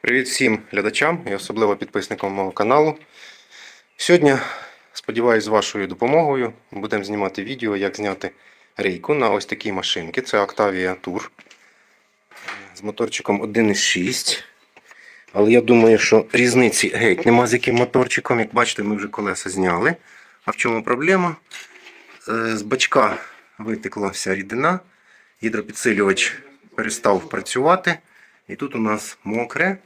Привіт всім глядачам і особливо підписникам мого каналу. Сьогодні, сподіваюся, з вашою допомогою будемо знімати відео, як зняти рейку на ось такій машинці. Це Octavia Tour з моторчиком 1.6. Але я думаю, що різниці геть нема з яким моторчиком. Як бачите, ми вже колеса зняли. А в чому проблема? Е, З бачка витекла вся рідина, гідропідсилювач перестав працювати. І тут у нас мокре.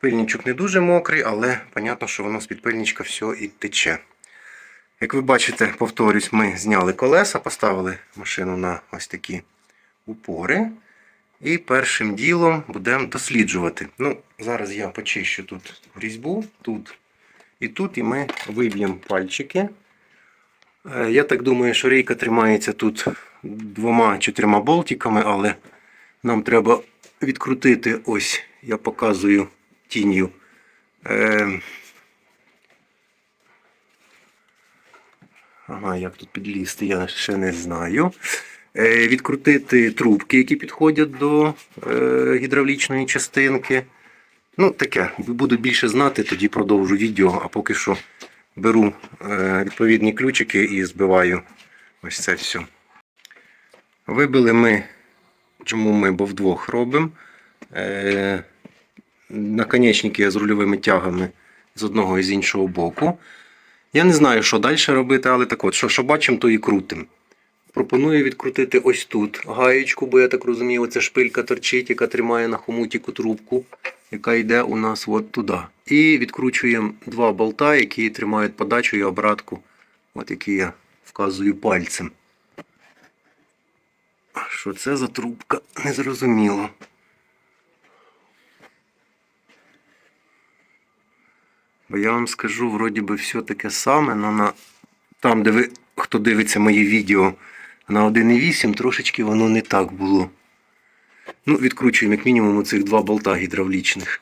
Пильничок не дуже мокрий, але понятно, що воно з під пильничка все і тече. Як ви бачите, повторюсь, ми зняли колеса, поставили машину на ось такі упори. І першим ділом будемо досліджувати. Ну, Зараз я почищу тут різьбу, тут і тут, і ми виб'ємо пальчики. Е, Я так думаю, що рейка тримається тут двома-чотирма болтиками, але нам треба відкрутити ось, я показую тінню. Е, ага, як тут підлізти, я ще не знаю. Е, відкрутити трубки, які підходять до е, гідравлічної частинки. Ну, таке. Буду більше знати, тоді продовжу відео, а поки що беру е, відповідні ключики і збиваю ось це все. Вибили ми, чому ми, бо вдвох робимо. Е, наконечники з рульовими тягами з одного і з іншого боку. Я не знаю, що далі робити, але так от, що, що бачимо, то і крутимо. Пропоную відкрутити ось тут гаєчку, бо я так розумію, оця шпилька торчить, яка тримає на хомутіку трубку, яка йде у нас от туди. І відкручуємо два болта, які тримають подачу і обратку, от які я вказую пальцем. Що це за трубка? Незрозуміло. Бо я вам скажу, вроді би, все таке саме, але на... там, де ви, хто дивиться мої відео на 1.8, трошечки воно не так було. Ну, відкручуємо як мінімум оцих два болта гідравлічних.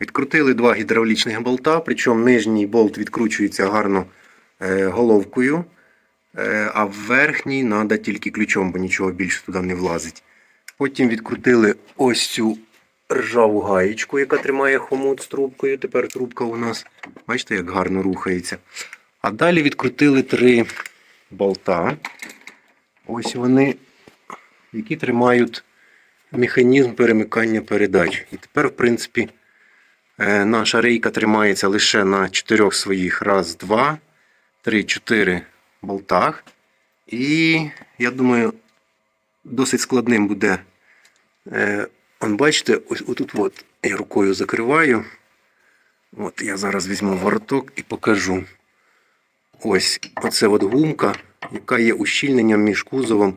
Відкрутили два гідравлічних болта, причому нижній болт відкручується гарно е, головкою, е, а верхній треба тільки ключом, бо нічого більше туди не влазить. Потім відкрутили ось цю ржаву гаєчку, яка тримає хомут з трубкою. Тепер трубка у нас, бачите, як гарно рухається. А далі відкрутили три болта. Ось вони, які тримають механізм перемикання передач. І тепер, в принципі, е, наша рейка тримається лише на чотирьох своїх. Раз, два, три, чотири болтах. І я думаю, досить складним буде. Е, Он бачите, ось отут от я рукою закриваю. От я зараз візьму вороток і покажу. Ось оце от гумка, яка є ущільненням між кузовом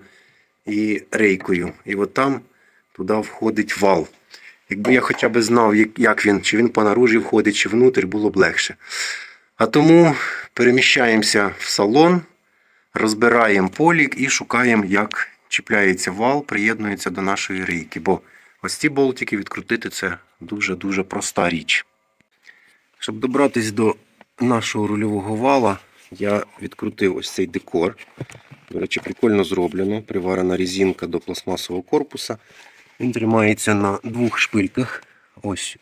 і рейкою. І от там туди входить вал. Якби я хоча б знав, як- він, чи він по наружі входить, чи внутрі, було б легше. А тому переміщаємося в салон, розбираємо полік і шукаємо, як чіпляється вал, приєднується до нашої рейки. Бо ось ці болтики відкрутити це дуже-дуже проста річ. Щоб добратися до нашого рульового вала, я відкрутив ось цей декор. До речі, прикольно зроблено. Приварена резинка до пластмасового корпуса. Він тримається на двох шпильках. Ось,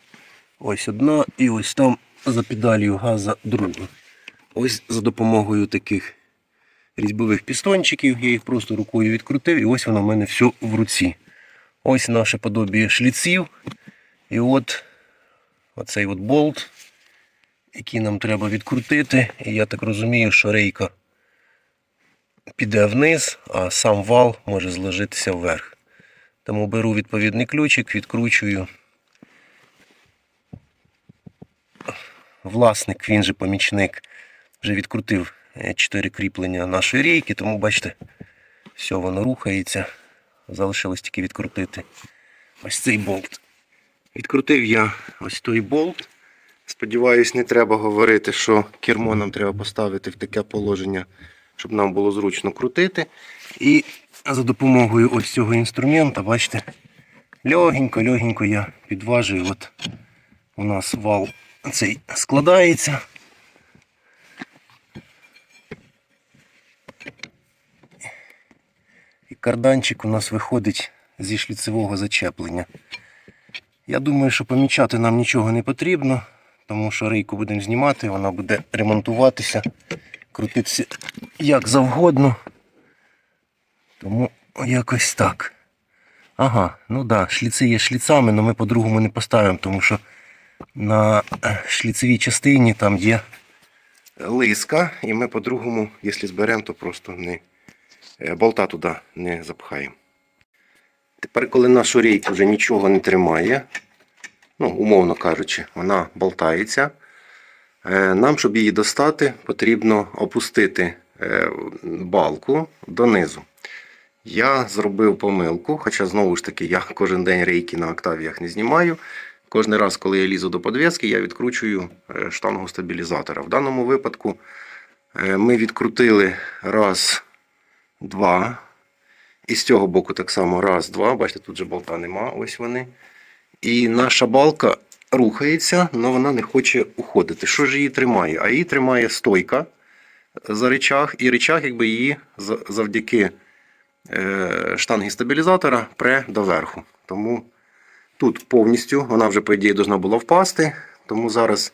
ось одна і ось там за педалью газа друга. Ось за допомогою таких різьбових пістончиків я їх просто рукою відкрутив, і ось воно в мене все в руці. Ось наше подобіє шліців. І от оцей от болт, який нам треба відкрутити. І я так розумію, що рейка піде вниз, а сам вал може зложитися вверх. Тому беру відповідний ключик, відкручую. Власник, він же помічник, вже відкрутив 4 кріплення нашої рейки, тому бачите, все воно рухається. Залишилось тільки відкрутити ось цей болт. Відкрутив я ось той болт. Сподіваюсь, не треба говорити, що кермо нам треба поставити в таке положення, щоб нам було зручно крутити. І за допомогою ось цього інструмента, бачите, легенько-легенько я підважую. От у нас вал цей складається. Карданчик у нас виходить зі шліцевого зачеплення. Я думаю, що помічати нам нічого не потрібно, тому що рейку будемо знімати, вона буде ремонтуватися, крутитися як завгодно. Тому якось так. Ага, ну да, шліци є шліцами, але ми по-другому не поставимо, тому що на е, шліцевій частині там є лиска, і ми по-другому, якщо зберемо, то просто не болта туди не запхаємо. Тепер, коли нашу рейку вже нічого не тримає, ну, умовно кажучи, вона болтається. Е, Нам, щоб її достати, потрібно опустити е, балку донизу. Я зробив помилку, хоча знову ж таки я кожен день рейки на октавіях не знімаю. Кожен раз, коли я лізу до подвески, я відкручую е, штангу стабілізатора. В даному випадку е, ми відкрутили раз, два. І з цього боку так само раз, два. Бачите, тут же болта нема, ось вони. І наша балка рухається, але вона не хоче уходити. Що ж її тримає? А її тримає стойка за речах, і речах, якби її завдяки е, штанги стабілізатора пре доверху. Тому тут повністю вона вже, по ідеї, должна була впасти. Тому зараз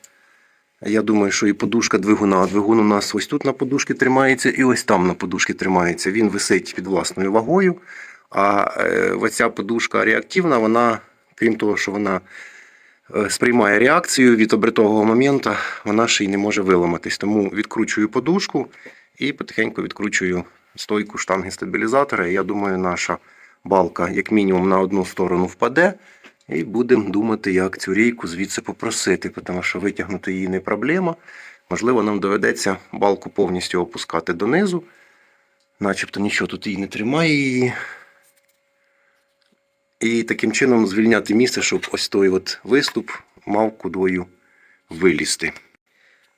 я думаю, що і подушка двигуна. А Двигун у нас ось тут на подушці тримається, і ось там на подушці тримається. Він висить під власною вагою. А е, оця подушка реактивна, вона, крім того, що вона е, сприймає реакцію від обритого моменту, вона ще й не може виламатись. Тому відкручую подушку і потихеньку відкручую стойку штанги стабілізатора. І Я думаю, наша балка як мінімум на одну сторону впаде. І будемо думати, як цю рейку звідси попросити, тому що витягнути її не проблема. Можливо, нам доведеться балку повністю опускати донизу. Начебто нічого тут її не тримає її. І таким чином звільняти місце, щоб ось той от виступ мав кудою вилізти.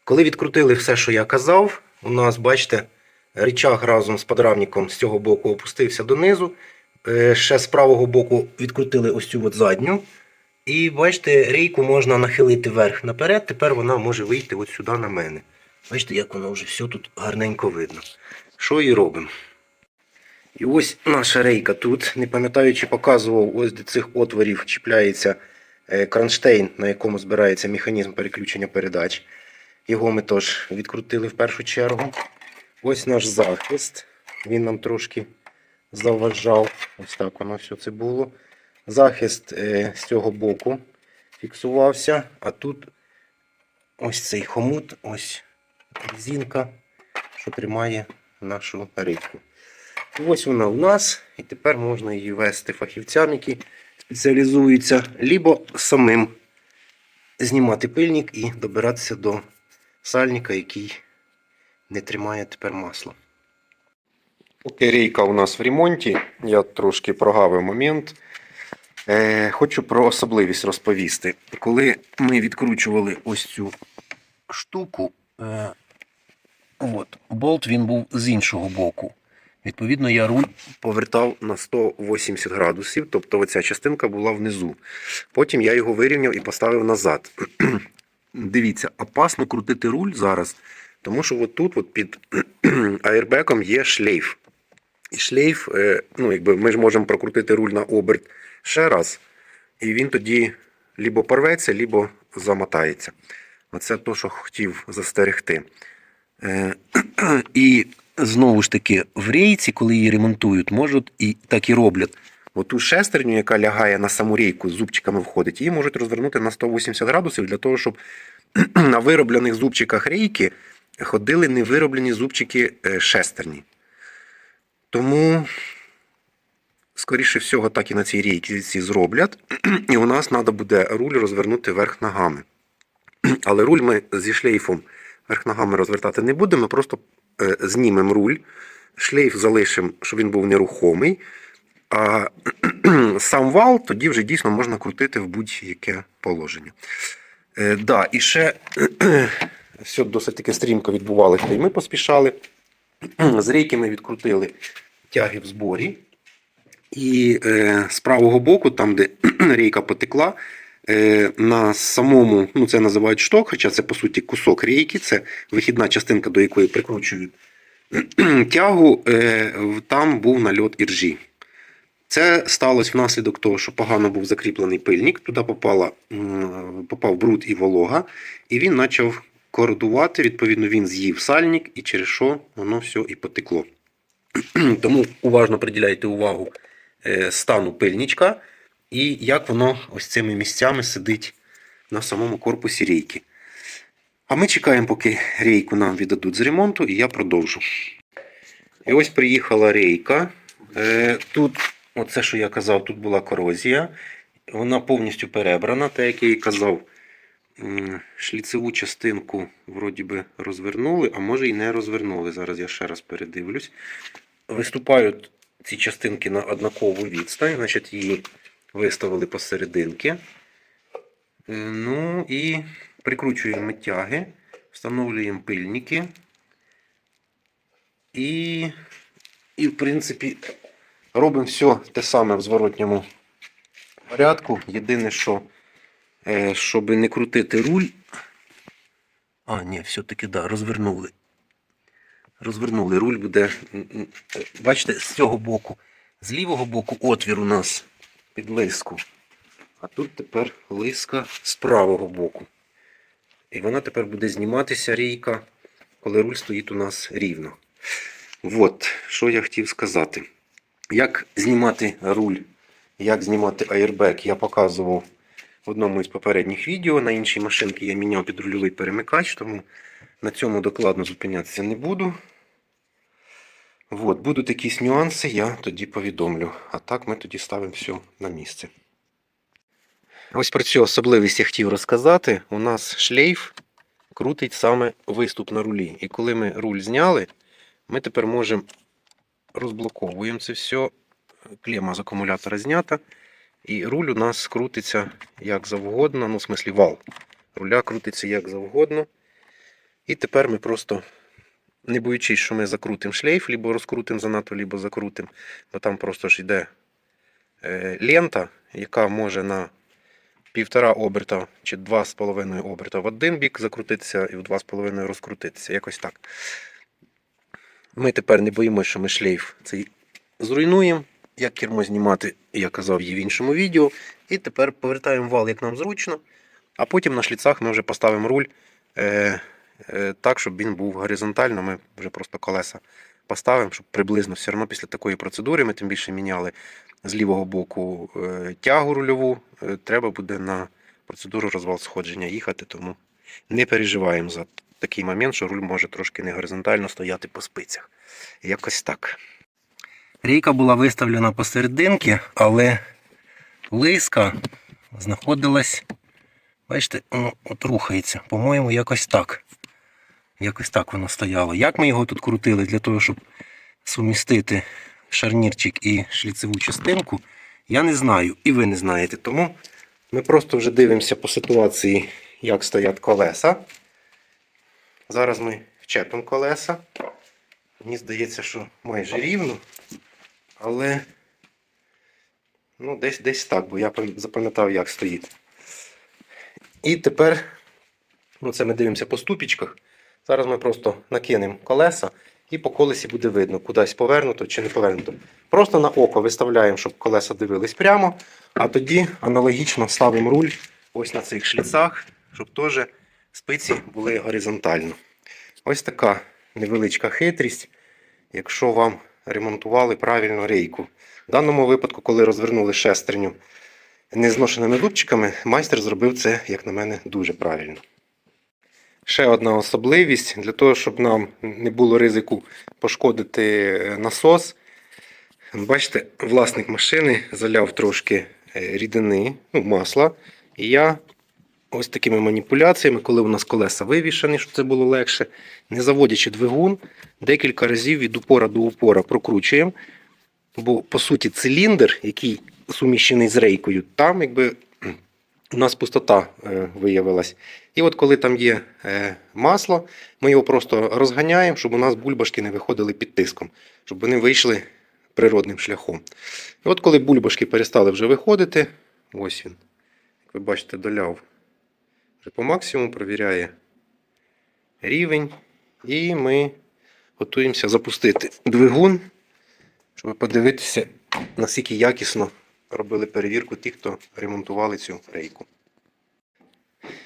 Коли відкрутили все, що я казав, у нас, бачите, рычаг разом з подрамником з цього боку опустився донизу. Е, Ще з правого боку відкрутили ось цю от задню. І бачите, рейку можна нахилити вверх наперед, тепер вона може вийти от сюди на мене. Бачите, як воно вже все тут гарненько видно. Що і робимо. І ось наша рейка тут. Не пам'ятаю, чи показував, ось до цих отворів чіпляється е, кронштейн, на якому збирається механізм переключення передач. Його ми теж відкрутили в першу чергу. Ось наш захист. Він нам трошки заважав. Ось так воно все це було. Захист е, з цього боку фіксувався, а тут ось цей хомут, ось резинка, що тримає нашу рейку. Ось вона у нас, і тепер можна її вести фахівцям, які спеціалізуються, либо самим знімати пильник і добиратися до сальника, який не тримає тепер масло. Поки рейка у нас в ремонті, я трошки прогавив момент. Е, хочу про особливість розповісти. Коли ми відкручували ось цю штуку, е, от, болт він був з іншого боку. Відповідно, я руль повертав на 180 градусів, тобто оця частинка була внизу. Потім я його вирівняв і поставив назад. Дивіться, опасно крутити руль зараз, тому що от тут от під аербеком є шлейф. І шлейф, е, ну, якби ми ж можемо прокрутити руль на оберт ще раз, і він тоді лібо порветься, лібо замотається. Оце то, що хотів застерегти. Е, І знову ж таки, в рейці, коли її ремонтують, можуть і так і роблять. Оту шестерню, яка лягає на саму рейку, з зубчиками входить, її можуть розвернути на 180 градусів для того, щоб на вироблених зубчиках рейки ходили невироблені зубчики е, шестерні. Тому, скоріше всього, так і на цій рейці зроблять. І у нас треба буде руль розвернути верх ногами. Але руль ми зі шлейфом верх ногами розвертати не будемо, ми просто е, знімемо руль, шлейф залишимо, щоб він був нерухомий. А сам вал тоді вже дійсно можна крутити в будь-яке положення. Е, да, і ще все досить таки стрімко відбувалося, і ми поспішали. З рейки ми відкрутили тяги в зборі. І е, з правого боку, там, де рейка потекла, е, на самому, ну це називають шток, хоча це по суті кусок рейки, це вихідна частинка, до якої прикручують тягу, е, там був нальот іржі. Це сталося внаслідок того, що погано був закріплений пильник, туди попала, попав бруд і волога, і він почав кородувати. Відповідно, він з'їв сальник, і через що воно все і потекло. Тому уважно приділяйте увагу е, стану пильничка і як воно ось цими місцями сидить на самому корпусі рейки. А ми чекаємо, поки рейку нам віддадуть з ремонту, і я продовжу. І ось приїхала рейка. Е, Тут, оце, що я казав, тут була корозія. Вона повністю перебрана, так як я і казав. Шліцеву частинку вроді би розвернули, а може і не розвернули. Зараз я ще раз передивлюсь. Виступають ці частинки на однакову відстань, значить її виставили посерединки. Е, Ну і прикручуємо тяги, встановлюємо пильники. І, і в принципі, робимо все те саме в зворотньому порядку. Єдине, що, щоб не крутити руль. А, ні, все-таки да, розвернули. Розвернули. Руль буде. е, Бачите, з цього боку, з лівого боку отвір у нас під лиску. А тут тепер лиска з правого боку. І вона тепер буде зніматися рійка, коли руль стоїть у нас рівно. От, що я хотів сказати. Як знімати руль, як знімати аербек, я показував в одному із попередніх відео. На іншій машинці я міняв підрульовий перемикач, тому на цьому докладно зупинятися не буду. От, будуть якісь нюанси, я тоді повідомлю. А так ми тоді ставимо все на місце. Ось про цю особливість я хотів розказати. У нас шлейф крутить саме виступ на рулі. І коли ми руль зняли, ми тепер можемо розблоковуємо це все. Клема з акумулятора знята. І руль у нас крутиться як завгодно. Ну, в смислі, вал. Руля крутиться як завгодно. І тепер ми просто, не боючись, що ми закрутимо шлейф, либо розкрутимо занадто, либо закрутимо, бо там просто ж йде е, лента, яка може на півтора оберта чи два з половиною оберта в один бік закрутитися і в два з половиною розкрутитися. Якось так. Ми тепер не боїмося, що ми шлейф цей зруйнуємо. Як кермо знімати, я казав її в іншому відео. І тепер повертаємо вал, як нам зручно. А потім на шліцах ми вже поставимо руль е, е, так, щоб він був горизонтально. Ми вже просто колеса поставимо, щоб приблизно все одно після такої процедури ми тим більше міняли з лівого боку е, тягу рульову. Е, треба буде на процедуру розвал сходження їхати, тому не переживаємо за такий момент, що руль може трошки не горизонтально стояти по спицях. Якось так. Рейка була виставлена посерединки, але лиска знаходилась, бачите, ну, от рухається. По-моєму, якось так. Якось так воно стояло. Як ми його тут крутили для того, щоб сумістити шарнірчик і шліцеву частинку, я не знаю. І ви не знаєте. Тому Ми просто вже дивимося по ситуації, як стоять колеса. Зараз ми вчепимо колеса. Мені здається, що майже рівно. Але ну, десь, десь так, бо я запам'ятав, як стоїть. І тепер, ну це ми дивимося по ступічках. Зараз ми просто накинемо колеса і по колесі буде видно, кудись повернуто чи не повернуто. Просто на око виставляємо, щоб колеса дивились прямо, а тоді аналогічно ставимо руль ось на цих шліцах, щоб теж спиці були горизонтально. Ось така невеличка хитрість, якщо вам ремонтували правильно рейку. В даному випадку, коли розвернули шестерню незношеними лупчиками, майстер зробив це, як на мене, дуже правильно. Ще одна особливість для того, щоб нам не було ризику пошкодити е, насос. Бачите, власник машини заляв трошки е, рідини, ну, масла. І я ось такими маніпуляціями, коли у нас колеса вивішані, щоб це було легше, не заводячи двигун, декілька разів від упора до упора прокручуємо. Бо, по суті, циліндр, який суміщений з рейкою, там якби у нас пустота е, виявилась. І от коли там є е, масло, ми його просто розганяємо, щоб у нас бульбашки не виходили під тиском, щоб вони вийшли природним шляхом. І от коли бульбашки перестали вже виходити, ось він, як ви бачите, доляв по максимуму, провіряє рівень. І ми готуємося запустити двигун, щоб подивитися, наскільки якісно робили перевірку ті, хто ремонтували цю рейку.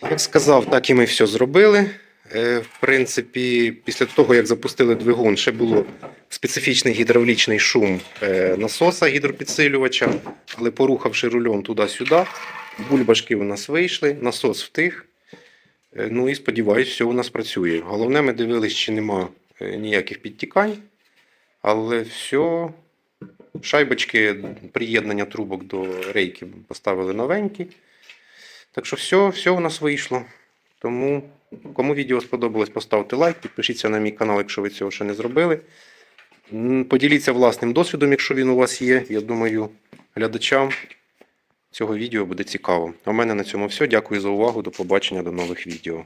Як сказав, так і ми все зробили. Е, В принципі, після того, як запустили двигун, ще було специфічний гідравлічний шум е, насоса гідропідсилювача, але порухавши рульом туди-сюди, бульбашки у нас вийшли, насос втих. Е, Ну і сподіваюсь, все у нас працює. Головне, ми дивились, чи нема е, ніяких підтікань, але все. Шайбочки приєднання трубок до рейки поставили новенькі. Так що все, все у нас вийшло. Тому, кому відео сподобалось, поставте лайк, підпишіться на мій канал, якщо ви цього ще не зробили. Поділіться власним досвідом, якщо він у вас є. Я думаю, глядачам цього відео буде цікаво. А в мене на цьому все. Дякую за увагу. До побачення, до нових відео.